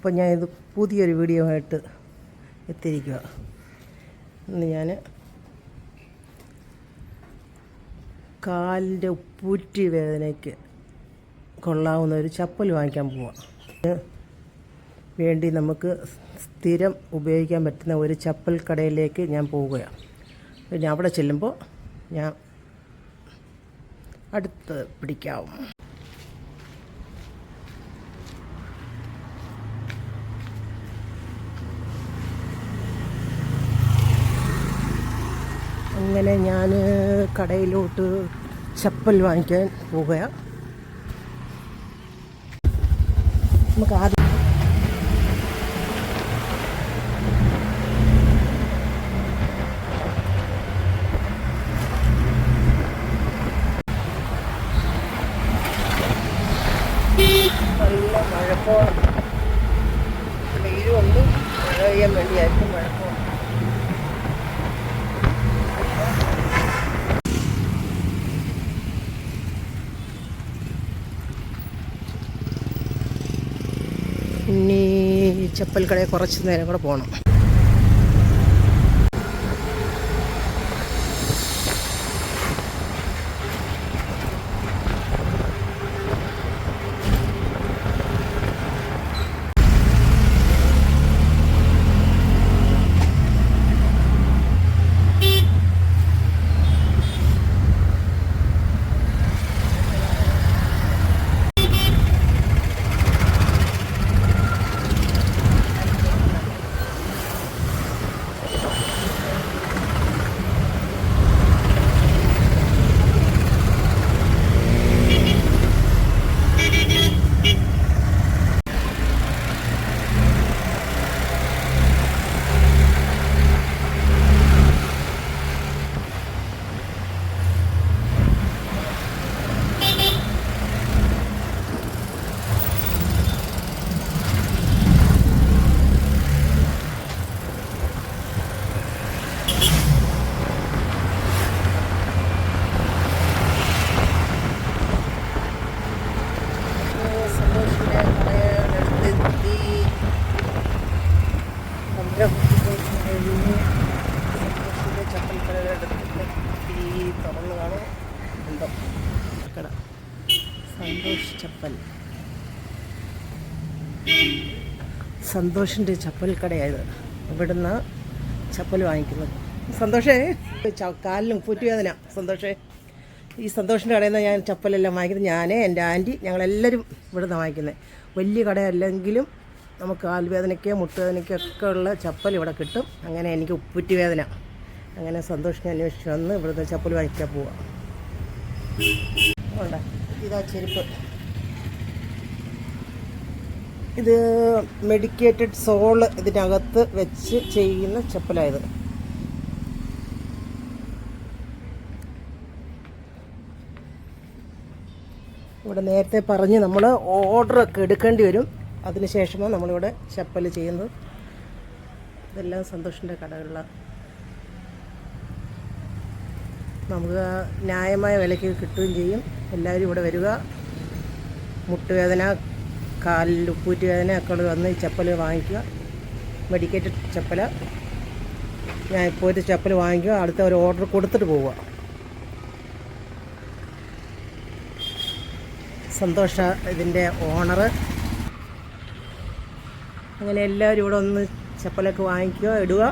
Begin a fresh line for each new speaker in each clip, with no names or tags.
അപ്പോൾ ഞാൻ ഇത് പുതിയൊരു വീഡിയോ ആയിട്ട് എത്തിയിരിക്കുക ഇന്ന് ഞാൻ കാലിന്റെ ഉപ്പൂറ്റി വേദനയ്ക്ക് കൊള്ളാവുന്ന ഒരു ചപ്പൽ വാങ്ങിക്കാൻ പോവാം. വേണ്ടി നമുക്ക് സ്ഥിരം ഉപയോഗിക്കാൻ പറ്റുന്ന ഒരു ചപ്പൽ കടയിലേക്ക് ഞാൻ പോവുകയാണ് പിന്നെ അവിടെ ചെല്ലുമ്പോൾ ഞാൻ അടുത്ത് പിടിക്കാം. അങ്ങനെ ഞാൻ കടയിലോട്ട് ചപ്പൽ വാങ്ങിക്കാൻ പോവുകയാണ് നമുക്ക് ആദ്യം നല്ല മഴക്കോളം. വെയിലുണ്ട് മഴ പെയ്യാൻ വേണ്ടിയായിരിക്കും മഴക്കോളം. ഈ ചപ്പൽ കുറച്ച് നേരം കൂടെ പോകണം. സന്തോഷ് ചപ്പൽ സന്തോഷിന്റെ ചപ്പൽ കടയായത്. ഇവിടുന്ന് ചപ്പൽ വാങ്ങിക്കുന്നത്. സന്തോഷേ. കാലിലും കാലിന് ഉപ്പൂറ്റുവേദന സന്തോഷേ. ഈ സന്തോഷിന്റെ കടയിൽ നിന്ന് ഞാൻ ചപ്പലെല്ലാം വാങ്ങിക്കുന്നത് ഞാൻ എന്റെ ആന്റി ഞങ്ങളെല്ലാവരും ഇവിടുന്ന് വാങ്ങിക്കുന്നത്. വലിയ കടയല്ലെങ്കിലും നമുക്ക് കാൽവേദനയ്ക്ക് മുട്ടുവേദനയ്ക്ക് ഒക്കെ ഉള്ള ചപ്പൽ ഇവിടെ കിട്ടും. അങ്ങനെ എനിക്ക് ഉപ്പുറ്റി വേദന അങ്ങനെ സന്തോഷിനെ അന്വേഷിച്ച് വന്ന് ഇവിടുന്ന് ചപ്പൽ വാങ്ങിക്കാൻ പോവാം. ഉണ്ട് ഇതാ ചെരുപ്പ്. ഇത് മെഡിക്കേറ്റഡ് സോൾ ഇതിനകത്ത് വെച്ച് ചെയ്യുന്ന ചപ്പലായത് ഇവിടെ നേരത്തെ പറഞ്ഞ് നമ്മൾ ഓർഡറൊക്കെ എടുക്കേണ്ടി വരും. അതിനുശേഷമാണ് നമ്മളിവിടെ ചപ്പൽ ചെയ്യുന്നത്. ഇതെല്ലാം സന്തോഷിന്റെ കടകളിലാണ് നമുക്ക് ന്യായമായ വിലയ്ക്ക് കിട്ടുകയും ചെയ്യും. എല്ലാവരും ഇവിടെ വരിക. മുട്ടുവേദന കാലിൽ ഉപ്പൂറ്റ് വേദന ഒക്കെ വന്ന് ചപ്പൽ വാങ്ങിക്കുക. മെഡിക്കേറ്റഡ് ചപ്പൽ. ഞാൻ ഇപ്പോൾ ഒരു ചപ്പൽ വാങ്ങിക്കുക. അടുത്ത ഒരു ഓർഡർ കൊടുത്തിട്ട് പോവുക. സന്തോഷ ഇതിന്റെ ഓണറ് അങ്ങനെ എല്ലാവരും ഇവിടെ ഒന്ന് ചപ്പലൊക്കെ വാങ്ങിക്കുക ഇടുക.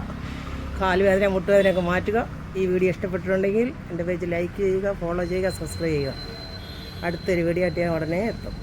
കാലുവേദന മുട്ടുവേദനയൊക്കെ മാറ്റുക. ഈ വീഡിയോ ഇഷ്ടപ്പെട്ടിട്ടുണ്ടെങ്കിൽ എന്റെ പേജ് ലൈക്ക് ചെയ്യുക ഫോളോ ചെയ്യുക സബ്സ്ക്രൈബ് ചെയ്യുക. അടുത്തൊരു വീഡിയോ ആയിട്ട് ഉടനെ എത്തും.